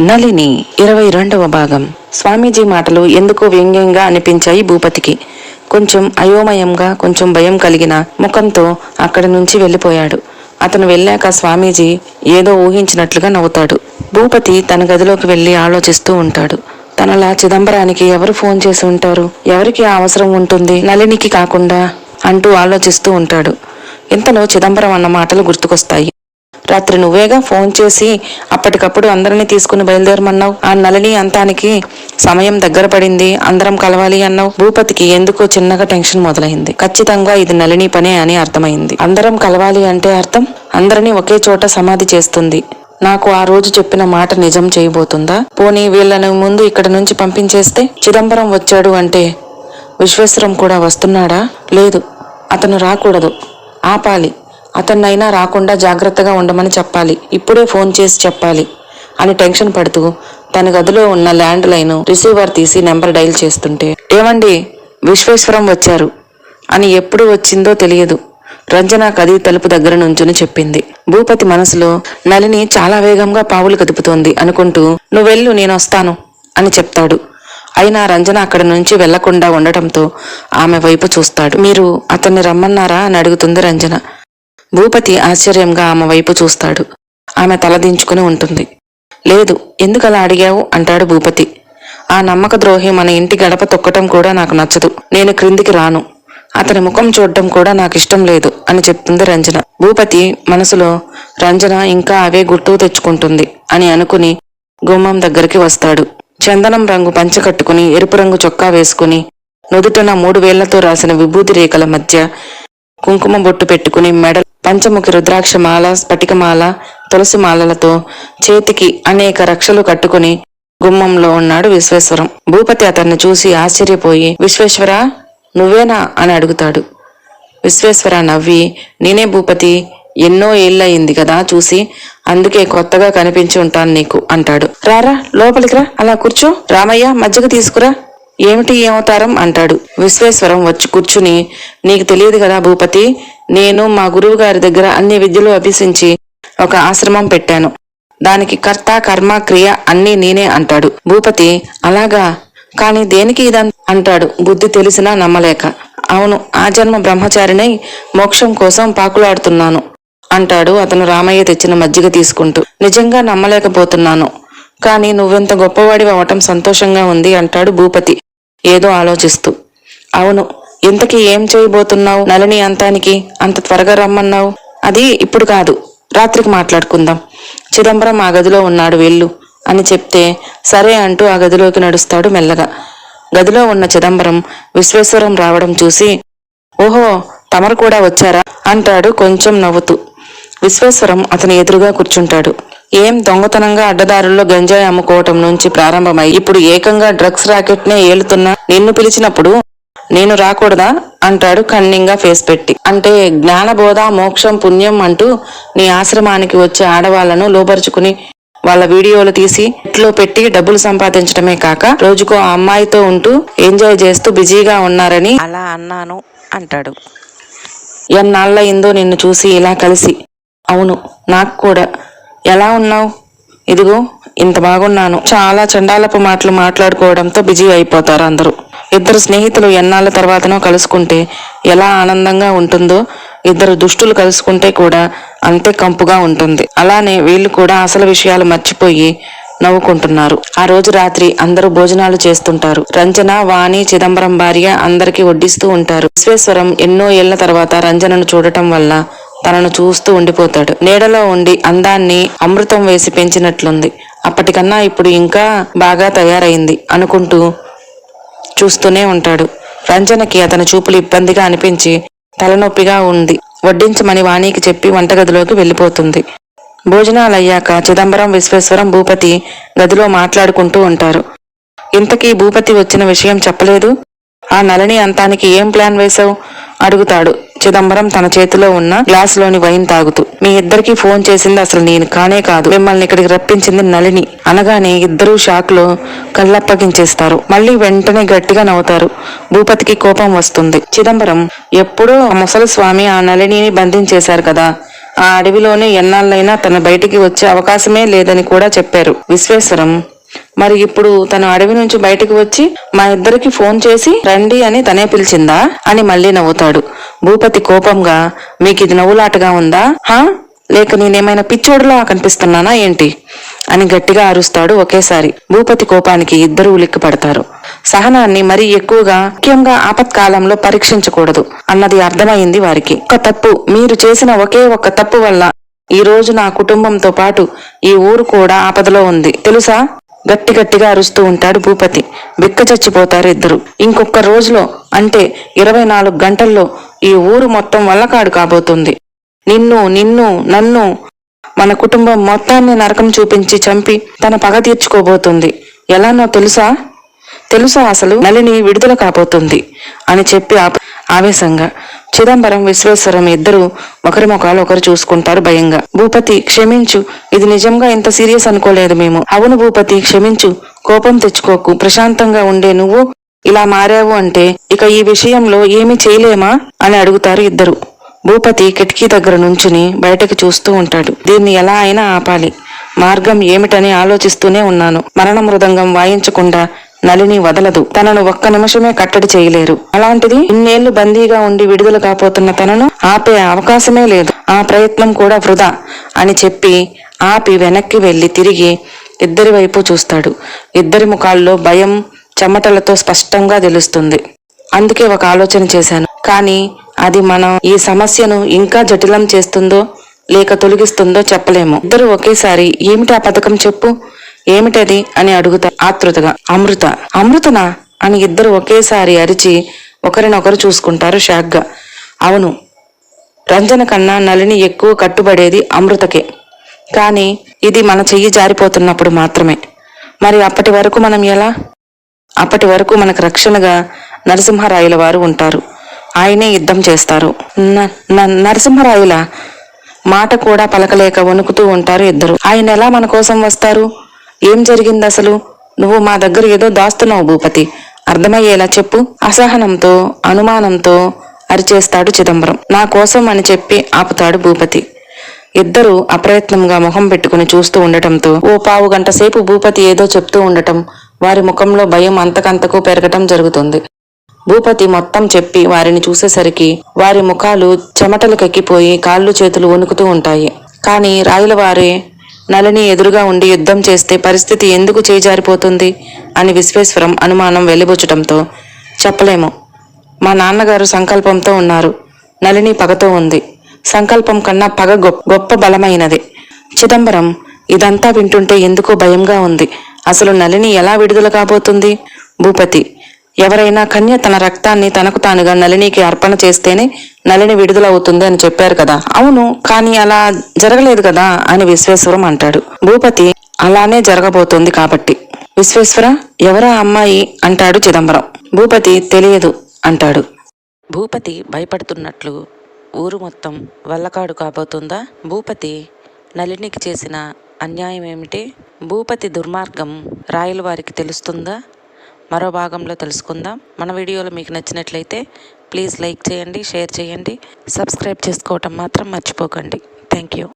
నలిని ఇరవై రెండవ భాగం. స్వామీజీ మాటలు ఎందుకో వ్యంగ్యంగా అనిపించాయి భూపతికి. కొంచెం అయోమయంగా కొంచెం భయం కలిగిన ముఖంతో అక్కడి నుంచి వెళ్ళిపోయాడు. అతను వెళ్ళాక స్వామీజీ ఏదో ఊహించినట్లుగా నవ్వుతాడు. భూపతి తన గదిలోకి వెళ్ళి ఆలోచిస్తూ ఉంటాడు. తనలా చిదంబరానికి ఎవరు ఫోన్ చేసి ఉంటారు? ఎవరికి ఆ అవసరం ఉంటుంది? నలినికి కాకుండా అంటూ ఆలోచిస్తూ ఉంటాడు. ఇంతలో చిదంబరం అన్న మాటలు గుర్తుకొస్తాయి. రాత్రి నువ్వేగా ఫోన్ చేసి అప్పటికప్పుడు అందరినీ తీసుకుని బయలుదేరమన్నావు. ఆ నలిని అంతానికి సమయం దగ్గర పడింది. అందరం కలవాలి అన్నావు. భూపతికి ఎందుకో చిన్నగా టెన్షన్ మొదలైంది. ఖచ్చితంగా ఇది నలిని పనే అని అర్థమైంది. అందరం కలవాలి అంటే అర్థం? అందరినీ ఒకే చోట సమాధి చేస్తుంది. నాకు ఆ రోజు చెప్పిన మాట నిజం చేయబోతుందా? పోనీ వీళ్ళను ముందు ఇక్కడ నుంచి పంపించేస్తే? చిదంబరం వచ్చాడు అంటే విశ్వేశ్వరం కూడా వస్తున్నాడా? లేదు. అతను రాకూడదు. ఆపాలి. అతన్నైనా రాకుండా జాగ్రత్తగా ఉండమని చెప్పాలి. ఇప్పుడే ఫోన్ చేసి చెప్పాలి. అని టెన్షన్ పడుతూ తన గదిలో ఉన్న ల్యాండ్ లైన్ రిసీవర్ తీసి నెంబర్ డైల్ చేస్తుంటే ఏమండి విశ్వేశ్వరం వచ్చారు అని ఎప్పుడు వచ్చిందో తెలియదు. రంజన కది తలుపు దగ్గర నుంచుని చెప్పింది. భూపతి మనసులో నలిని చాలా వేగంగా పావులు కదుపుతోంది. అనుకుంటూ నువ్వెళ్ళు నేనొస్తాను అని చెప్తాడు. అయినా రంజన అక్కడి నుంచి వెళ్ళకుండా ఉండటంతో ఆమె వైపు చూస్తాడు. మీరు అతన్ని రమ్మన్నారా? అని అడుగుతుంది రంజన. భూపతి ఆశ్చర్యంగా ఆమె వైపు చూస్తాడు. ఆమె తలదించుకుని ఉంటుంది. లేదు ఎందుకలా అడిగావు? అంటాడు భూపతి. ఆ నమ్మక ద్రోహి మన ఇంటి గడప తొక్కటం కూడా నాకు నచ్చదు. నేను క్రిందికి రాను. అతని ముఖం చూడటం కూడా నాకు ఇష్టం లేదు అని చెప్తుంది రంజన. భూపతి మనసులో రంజన ఇంకా అవే గుర్తు తెచ్చుకుంటుంది అని అనుకుని గుమ్మం దగ్గరికి వస్తాడు. చందనం రంగు పంచ కట్టుకుని ఎరుపు రంగు చొక్కా వేసుకుని నుదుటన మూడు వేళ్ళతో రాసిన విభూతి రేఖల మధ్య కుంకుమ బొట్టు పెట్టుకుని మెడ పంచముఖి రుద్రాక్షమాల స్ఫటికమాల తులసి మాలలతో చేతికి అనేక రక్షలు కట్టుకుని గుమ్మంలో ఉన్నాడు విశ్వేశ్వరం. భూపతి అతన్ని చూసి ఆశ్చర్యపోయి విశ్వేశ్వర నువ్వేనా? అని అడుగుతాడు. విశ్వేశ్వర నవ్వి నేనే భూపతి ఎన్నో ఏళ్ళయింది కదా చూసి అందుకే కొత్తగా కనిపించి ఉంటాను నీకు అంటాడు. రారా లోపలికి రా అలా కూర్చో. రామయ్య మజ్జిగ తీసుకురా. ఏమిటి ఈ అవతారం? అంటాడు. విశ్వేశ్వరం వచ్చి కూర్చుని నీకు తెలియదు కదా భూపతి నేను మా గురువు గారి దగ్గర అన్ని విద్యలు అభ్యసించి ఒక ఆశ్రమం పెట్టాను. దానికి కర్త కర్మ క్రియ అన్నీ నేనే అంటాడు. భూపతి అలాగా? కాని దేనికి ఇదం అంటాడు. బుద్ధి తెలిసినా నమ్మలేక. అవును ఆ జన్మ బ్రహ్మచారినై మోక్షం కోసం పాకులాడుతున్నాను అంటాడు అతను రామయ్య తెచ్చిన మజ్జిగ తీసుకుంటూ. నిజంగా నమ్మలేకపోతున్నాను. కానీ నువ్వెంత గొప్పవాడి అవటం సంతోషంగా ఉంది అంటాడు భూపతి. ఏదో ఆలోచిస్తూ. అవును ఇంతకీ ఏం చేయబోతున్నావు నలిని అంతానికి? అంత త్వరగా రమ్మన్నావు? అది ఇప్పుడు కాదు రాత్రికి మాట్లాడుకుందాం. చిదంబరం ఆ గదిలో ఉన్నాడు వెళ్ళు అని చెప్తే సరే అంటూ ఆ గదిలోకి నడుస్తాడు మెల్లగా. గదిలో ఉన్న చిదంబరం విశ్వేశ్వరం రావడం చూసి ఓహో తమరు కూడా వచ్చారా? అంటాడు కొంచెం నవ్వుతూ. విశ్వేశ్వరం అతని ఎదురుగా కూర్చుంటాడు. ఏం దొంగతనంగా అడ్డదారుల్లో గంజాయి అమ్ముకోవటం నుంచి ప్రారంభమై ఇప్పుడు ఏకంగా డ్రగ్స్ రాకెట్ నే ఏలుతున్నా నిన్ను పిలిచినప్పుడు నేను రాకూడదా? అంటాడు కన్నింగా ఫేస్ పెట్టి. అంటే జ్ఞానబోధ మోక్షం పుణ్యం అంటూ నీ ఆశ్రమానికి వచ్చే ఆడవాళ్ళను లోపరుచుకుని వాళ్ళ వీడియోలు తీసి ఇంట్లో పెట్టి డబ్బులు సంపాదించడమే కాక రోజుకో ఆ అమ్మాయితో ఉంటూ ఎంజాయ్ చేస్తూ బిజీగా ఉన్నారని అలా అన్నాను అంటాడు. ఎన్నాళ్ళయిందో నిన్ను చూసి ఇలా కలిసి. అవును నాకు కూడా. ఎలా ఉన్నావు? ఇదిగో ఇంత బాగున్నాను. చాలా చండాలపు మాటలు మాట్లాడుకోవడంతో బిజీ అయిపోతారు అందరూ. ఇద్దరు స్నేహితులు ఎన్నాళ్ళ తర్వాతనో కలుసుకుంటే ఎలా ఆనందంగా ఉంటుందో ఇద్దరు దుష్టులు కలుసుకుంటే కూడా అంతే కంపుగా ఉంటుంది. అలానే వీళ్ళు కూడా అసలు విషయాలు మర్చిపోయి నవ్వుకుంటున్నారు. ఆ రోజు రాత్రి అందరూ భోజనాలు చేస్తుంటారు. రంజన వాణి చిదంబరం భార్య అందరికీ వడ్డిస్తూ ఉంటారు. విశ్వేశ్వరం ఎన్నో ఏళ్ళ తర్వాత రంజనను చూడటం వల్ల తనను చూస్తూ ఉండిపోతాడు. నీడలో ఉండి అందాన్ని అమృతం వేసి పెంచినట్లుంది. అప్పటికన్నా ఇప్పుడు ఇంకా బాగా తయారైంది అనుకుంటూ చూస్తూనే ఉంటాడు. రంజనకి అతని చూపులు ఇబ్బందిగా అనిపించి తలనొప్పిగా ఉంది. వడ్డించమని వాణికి చెప్పి వంటగదిలోకి వెళ్ళిపోతుంది. భోజనాలయ్యాక చిదంబరం విశ్వేశ్వరం భూపతి గదిలో మాట్లాడుకుంటూ ఉంటారు. ఇంతకీ భూపతి వచ్చిన విషయం చెప్పలేదు? ఆ నలని అంతానికి ఏం ప్లాన్ వేశావు? అడుగుతాడు. చిదంబరం తన చేతిలో ఉన్న గ్లాసులోని వైన్ తాగుతూ మీ ఇద్దరికి ఫోన్ చేసింది అసలు నేను కానే కాదు. మిమ్మల్ని ఇక్కడికి రప్పించింది నళిని. అనగానే ఇద్దరూ షాక్లో కళ్ళప్పగించేస్తారు. మళ్ళీ వెంటనే గట్టిగా నవ్వుతారు. భూపతికి కోపం వస్తుంది. చిదంబరం ఎప్పుడో ఆ ముసలి స్వామి ఆ నళినిని బంధించేశారు కదా. ఆ అడవిలోనే ఎన్నాళ్ళైనా తన బయటికి వచ్చే అవకాశమే లేదని కూడా చెప్పారు. విశ్వేశ్వరం మరి ఇప్పుడు తను అడవి నుంచి బయటకు వచ్చి మా ఇద్దరికి ఫోన్ చేసి రండి అని తనే పిలిచిందా అని మళ్ళీ నవ్వుతాడు. భూపతి కోపంగా మీకు ఇది నవ్వులాటగా ఉందా? హా? లేక నేనేమైనా పిచ్చోడులా కనిపిస్తున్నానా ఏంటి? అని గట్టిగా అరుస్తాడు ఒకేసారి. భూపతి కోపానికి ఇద్దరు ఉలిక్కి పడతారు సహనాన్ని మరీ ఎక్కువగా ముఖ్యంగా ఆపత్కాలంలో పరీక్షించకూడదు అన్నది అర్థమైంది వారికి. ఒక తప్పు. మీరు చేసిన ఒకే ఒక్క తప్పు వల్ల ఈ రోజు నా కుటుంబంతో పాటు ఈ ఊరు కూడా ఆపదలో ఉంది. తెలుసా? గట్టి గట్టిగా అరుస్తూ ఉంటాడు భూపతి. బిక్క చచ్చిపోతారు ఇద్దరు. ఇంకొక రోజులో అంటే ఇరవై నాలుగు గంటల్లో ఈ ఊరు మొత్తం వల్లకాడు కాబోతుంది. నిన్ను నిన్ను నన్ను మన కుటుంబం మొత్తాన్ని నరకం చూపించి చంపి తన పగ తీర్చుకోబోతుంది. ఎలానో తెలుసా? తెలుసా అసలు? నలిని విడుదల కాబోతుంది అని చెప్పి ఆవేశంగా చిదంబరం విశ్వేశ్వరం ఇద్దరు ఒకరి ముఖాలు ఒకరు చూసుకుంటారు భయంగా. భూపతి క్షమించు. ఇది నిజంగా ఇంత సీరియస్ అనుకోలేదు మేము. అవును భూపతి క్షమించు. కోపం తెచ్చుకోకు. ప్రశాంతంగా ఉండే నువ్వు ఇలా మారావు అంటే ఇక ఈ విషయంలో ఏమీ చేయలేమా? అని అడుగుతారు ఇద్దరు. భూపతి కిటికీ దగ్గర నుంచుని బయటకు చూస్తూ ఉంటాడు. దీన్ని ఎలా అయినా ఆపాలి. మార్గం ఏమిటని ఆలోచిస్తూనే ఉన్నాను. మరణ మృదంగం వాయించకుండా నలిని వదలదు. తనను ఒక్క నిమిషమే కట్టడి చేయలేరు. అలాంటిది ఇన్నేళ్ళు బందీగా ఉండి విడుదల కాపోతున్న తనను ఆపే అవకాశమే లేదు. ఆ ప్రయత్నం కూడా వృధా అని చెప్పి ఆపి వెనక్కి వెళ్ళి తిరిగి ఇద్దరి వైపు చూస్తాడు. ఇద్దరి ముఖాల్లో భయం చెమటలతో స్పష్టంగా తెలుస్తుంది. అందుకే ఒక ఆలోచన చేశాను. కానీ అది మనం ఈ సమస్యను ఇంకా జటిలం చేస్తుందో లేక తొలగిస్తుందో చెప్పలేము. ఇద్దరు ఒకేసారి ఏమిటి ఆ పథకం చెప్పు? ఏమిటది అని అడుగుతా ఆతృతగా అమృత. అమృతనా? అని ఇద్దరు ఒకేసారి అరిచి ఒకరినొకరు చూసుకుంటారు షాక్గా. అవును. రంజన కన్నా నలిని ఎక్కువ కట్టుబడేది అమృతకే. కానీ ఇది మన చెయ్యి జారిపోతున్నప్పుడు మాత్రమే. మరి అప్పటి వరకు మనం ఎలా? అప్పటి వరకు మనకు రక్షణగా నరసింహరాయుల వారు ఉంటారు. ఆయనే యుద్ధం చేస్తారు. నరసింహరాయుల? మాట కూడా పలకలేక వణుకుతూ ఉంటారు ఇద్దరు. ఆయన ఎలా మన కోసం వస్తారు? ఏం జరిగింది అసలు? నువ్వు మా దగ్గర ఏదో దాస్తున్నావు భూపతి. అర్థమయ్యేలా చెప్పు. అసహనంతో అనుమానంతో అరిచేస్తాడు చిదంబరం. నా కోసం అని చెప్పి ఆపుతాడు భూపతి. ఇద్దరూ అప్రయత్నంగా ముఖం పెట్టుకుని చూస్తూ ఉండటంతో ఓ పావు గంట సేపు భూపతి ఏదో చెప్తూ ఉండటం వారి ముఖంలో భయం అంతకంతకు పెరగటం జరుగుతుంది. భూపతి మొత్తం చెప్పి వారిని చూసేసరికి వారి ముఖాలు చెమటలు కక్కిపోయి కాళ్ళు చేతులు వణుకుతూ ఉంటాయి. కానీ రాయుల వారే నలని ఎదురుగా ఉండి యుద్ధం చేస్తే పరిస్థితి ఎందుకు చేజారిపోతుంది అని విశ్వేశ్వరం అనుమానం వెలిబుచ్చటంతో చెప్పలేము. మా నాన్నగారు సంకల్పంతో ఉన్నారు. నలిని పగతో ఉంది. సంకల్పం కన్నా పగ గొప్ప గొప్ప బలమైనది. చిదంబరం ఇదంతా వింటుంటే ఎందుకో భయంగా ఉంది. అసలు నలిని ఎలా విడుదల కాబోతుంది? భూపతి ఎవరైనా కన్య తన రక్తాన్ని తనకు తానుగా నలినికి అర్పణ చేస్తేనే నలిని విడుదల అవుతుంది అని చెప్పారు కదా. అవును కానీ అలా జరగలేదు కదా అని విశ్వేశ్వరం అంటాడు. భూపతి అలానే జరగబోతోంది కాబట్టి. విశ్వేశ్వర ఎవరా అమ్మాయి? అంటాడు చిదంబరం. భూపతి తెలియదు అంటాడు. భూపతి భయపడుతున్నట్లు ఊరు మొత్తం వల్లకాడు కాబోతుందా? భూపతి నలినికి చేసిన అన్యాయం ఏమిటి భూపతి దుర్మార్గం రాయల వారికి తెలుస్తుందా? మరో భాగంలో తెలుసుకుందాం. మన వీడియోలు మీకు నచ్చినట్లయితే ప్లీజ్ లైక్ చేయండి షేర్ చేయండి సబ్స్క్రైబ్ చేసుకోవటం మాత్రం మర్చిపోకండి. Thank you.